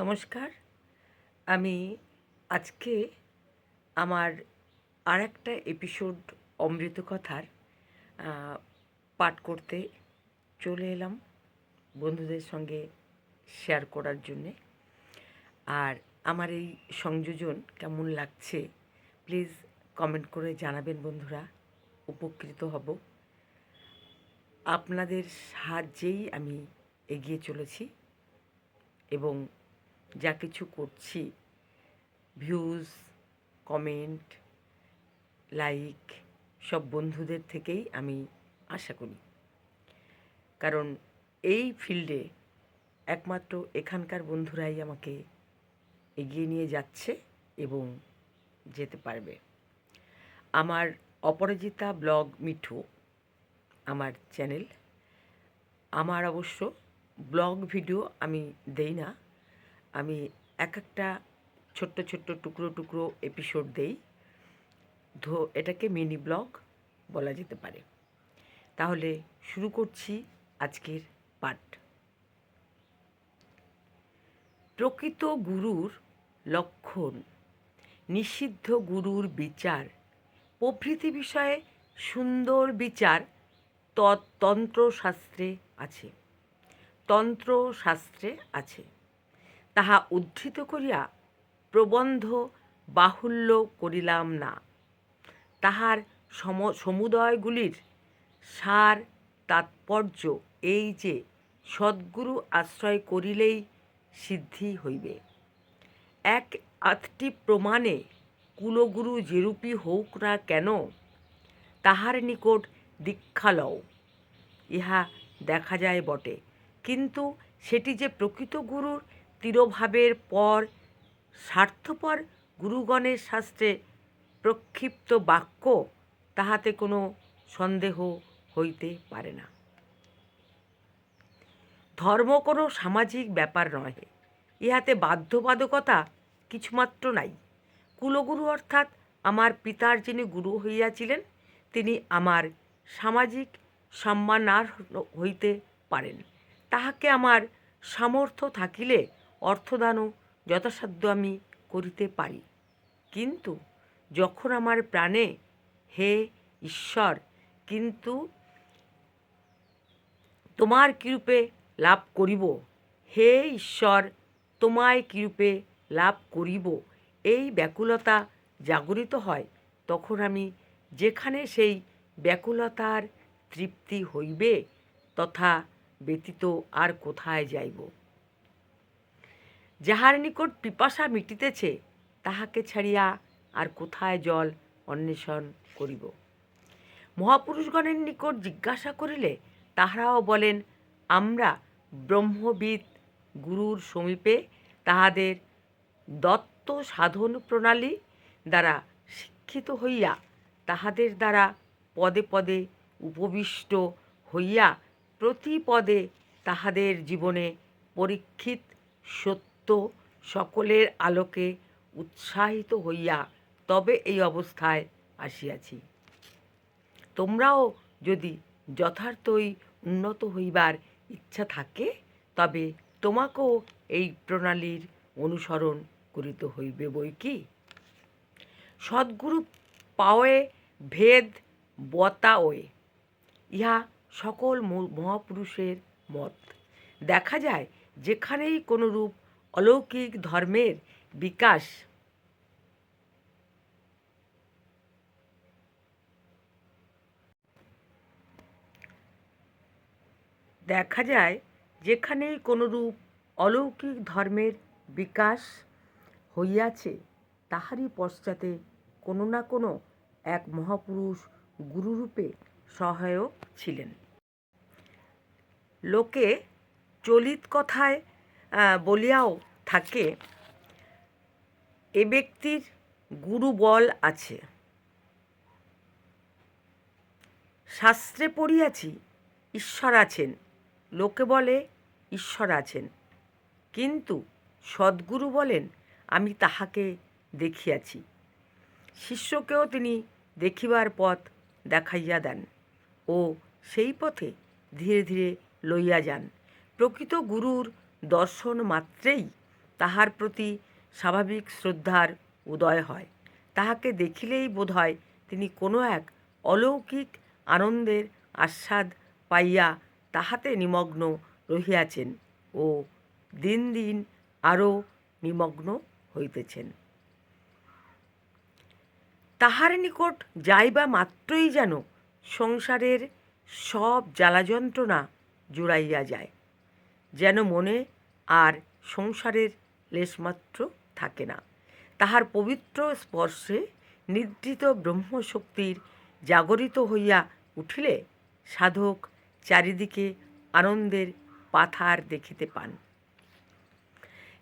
নমস্কার। আমি আজকে আমার আর একটা এপিসোড অমৃত কথার পাঠ করতে চলে এলাম বন্ধুদের সঙ্গে শেয়ার করার জন্যে। আর আমার এই সংযোজন কেমন লাগছে প্লিজ কমেন্ট করে জানাবেন বন্ধুরা, উপকৃত হব। আপনাদের সাহায্যেই আমি এগিয়ে চলেছি এবং যা কিছু করছি ভিউজ কমেন্ট লাইক সব বন্ধুদের থেকেই আমি আশা করি। কারণ এই ফিল্ডে একমাত্র এখানকার বন্ধুরাই আমাকে এগিয়ে নিয়ে যাচ্ছে এবং যেতে পারবে। আমার অপরাজিতা ব্লগ মিঠু, আমার চ্যানেল আমার অবশ্য ব্লগ ভিডিও আমি দেই না আমি এক একটা ছোট্ট ছোট্ট টুকরো টুকরো এপিসোড দেই। ধো, এটাকে মিনি ব্লগ বলা যেতে পারে। তাহলে শুরু করছি আজকের পাঠ। প্রকৃত গুরুর লক্ষণ, নিষিদ্ধ গুরুর বিচার, প্রভৃতি বিষয়ে সুন্দর বিচার তন্ত্রশাস্ত্রে আছে। তন্ত্রশাস্ত্রে আছে। তাহা উদ্ধৃত করিয়া প্রবন্ধ বাহুল্য করিলাম না। তাহার সম, সমুদয়গুলির সার তাৎপর্য এই যে সদ্গুরু আশ্রয় করিলেই সিদ্ধি হইবে। এক আধটি প্রমাণে কুলগুরু যেরূপী হোক না কেন, তাহার নিকট দীক্ষা লও। ইহা দেখা যায় বটে। কিন্তু সেটি যে প্রকৃত গুরুর তিরোভাবের পর, স্বার্থপর গুরুগণের শাস্ত্রে প্রক্ষিপ্ত বাক্য তাহাতে কোনো সন্দেহ হইতে পারে না। ধর্ম কোনো সামাজিক ব্যাপার নহে, ইহাতে বাধ্যবাধকতা কিছুমাত্র নাই। কুলগুরু অর্থাৎ আমার পিতার যিনি গুরু হইয়াছিলেন, তিনি আমার সামাজিক সম্মানার হইতে পারেন। তাহাকে আমার সামর্থ্য থাকিলে অর্থদানও যথাসাধ্য আমি করিতে পারি। কিন্তু যখন আমার প্রাণে, হে ঈশ্বর, কিন্তু তোমার কীরূপে লাভ করিব? হে ঈশ্বর, তোমায় কীরূপে লাভ করিব? এই ব্যাকুলতা জাগরিত হয় তখন আমি যেখানে সেই ব্যাকুলতার তৃপ্তি হইবে, তথা ব্যতীত আর কোথায় যাইব? যাহার নিকট পিপাসা মিটিতেছে, তাহাকে ছাড়িয়া আর কোথায় জল অন্বেষণ করিব? মহাপুরুষগণের নিকট জিজ্ঞাসা করিলে তাহারাও বলেন, আমরা ব্রহ্মবিদ গুরুর সমীপে তাহাদের দত্ত সাধন প্রণালী দ্বারা শিক্ষিত হইয়া তাহাদের দ্বারা পদে পদে উপবিষ্ট হইয়া প্রতি পদে তাহাদের জীবনে পরীক্ষিত সত্য সকলের আলোকে উৎসাহিত হইয়া তবে এই অবস্থায় আসিয়াছি। তোমরাও যদি যথার্থই উন্নত হইবার ইচ্ছা থাকে, তবে তোমাকেও এই প্রণালীর অনুসরণ করিতে হইবে বই কি? সদ্গুরু পাওয়ে ভেদ বতাওয়ে, ইহা সকল মহাপুরুষের মত। দেখা যায়, যেখানেই কোনো রূপ অলৌকিক ধর্মের বিকাশ। দেখা যায় যেখানেই কোনো রূপ অলৌকিক ধর্মের বিকাশ হইয়াছে, তাহারই পশ্চাতে কোনো না কোনো এক মহাপুরুষ গুরুরূপে সহায়ক ছিলেন। লোকে চলিত কথায় বলিয়াও থাকে, এ ব্যক্তির গুরু বল আছে। শাস্ত্রে পড়িয়াছি, ঈশ্বর আছেন। লোকে বলে, ঈশ্বর আছেন। কিন্তু সদ্গুরু বলেন, আমি তাহাকে দেখিয়াছি। শিষ্যকেও তিনি দেখিবার পথ দেখাইয়া দেন ও সেই পথে ধীরে ধীরে লইয়া যান। প্রকৃত গুরুর দর্শন মাত্রেই তাহার প্রতি স্বাভাবিক শ্রদ্ধার উদয় হয়। তাহাকে দেখিলেই বোধ হয় তিনি কোনো এক অলৌকিক আনন্দের আস্বাদ পাইয়া তাহাতে নিমগ্ন রহিয়াছেন ও দিন দিন আরও নিমগ্ন হইতেছেন। তাহার নিকট যাইবা মাত্রই যেন সংসারের সব জ্বালা যন্ত্রণা জুড়াইয়া যায়। যেন মনে আর সংসারের লেশমাত্র থাকে না। তাহার পবিত্র স্পর্শে নিদ্রিত ব্রহ্মশক্তির জাগরিত হইয়া উঠিলে সাধক চারিদিকে আনন্দের পাথার দেখিতে পান।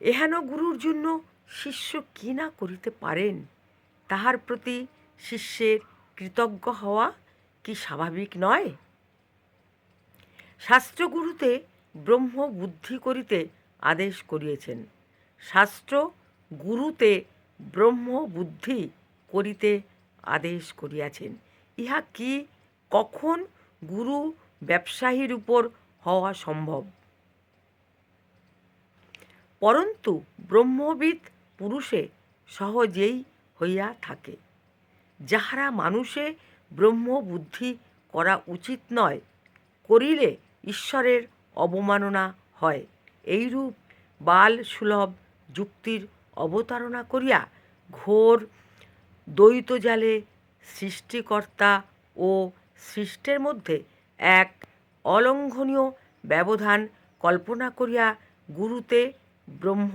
এহেন গুরুর জন্য শিষ্য কি না করিতে পারেন? তাহার প্রতি শিষ্যের কৃতজ্ঞ হওয়া কি স্বাভাবিক নয়? শাস্ত্রগুরুতে ব্রহ্ম বুদ্ধি করিতে আদেশ করিয়েছেন। শাস্ত্র গুরুতে ব্রহ্ম বুদ্ধি করিতে আদেশ করিয়াছেন। ইহা কি? কখন গুরু ব্যবসায়ীর উপর হওয়া সম্ভব? পরন্তু ব্রহ্মবিদ পুরুষে সহজেই হইয়া থাকে। যাহারা মানুষে ব্রহ্ম বুদ্ধি করা উচিত নয়, করিলে ঈশ্বরের অবমাননা হয়। এইরূপ বাল সুলভ যুক্তির অবতারণা করিয়া ঘোর দ্বৈত জালে সৃষ্টিকর্তা ও সৃষ্টের মধ্যে এক অলঙ্ঘনীয় ব্যবধান কল্পনা করিয়া গুরুতে ব্রহ্ম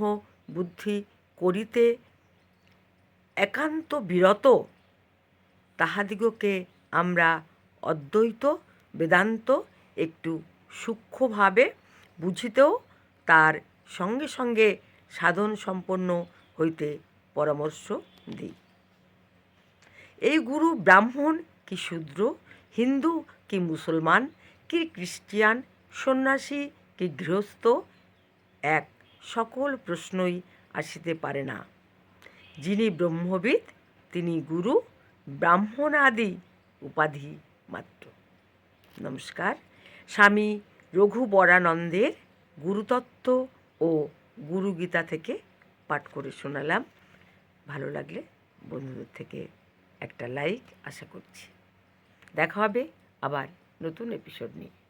বুদ্ধি করিতে একান্ত বিরত, তাহাদিগকে আমরা অদ্বৈত, বেদান্ত একটু সূক্ষ্মভাবে বুঝিতেও তার সঙ্গে সঙ্গে সাধন সম্পন্ন হইতে পরামর্শ দিই। এই গুরু ব্রাহ্মণ কি শূদ্র, হিন্দু কি মুসলমান, কি খ্রিস্টিয়ান, সন্ন্যাসী কি গৃহস্থ? এক, সকল প্রশ্নই আসিতে পারে না। যিনি ব্রহ্মবিদ, তিনি গুরু ব্রাহ্মণ আদি উপাধি মাত্র। নমস্কার। স্বামী রঘুবরানন্দের গুরুতত্ত্ব ও গুরুগীতা থেকে পাঠ করে শোনালাম। ভালো লাগলে বন্ধুদের থেকে একটা লাইক আশা করছি। দেখা হবে আবার নতুন এপিসোড নিয়ে।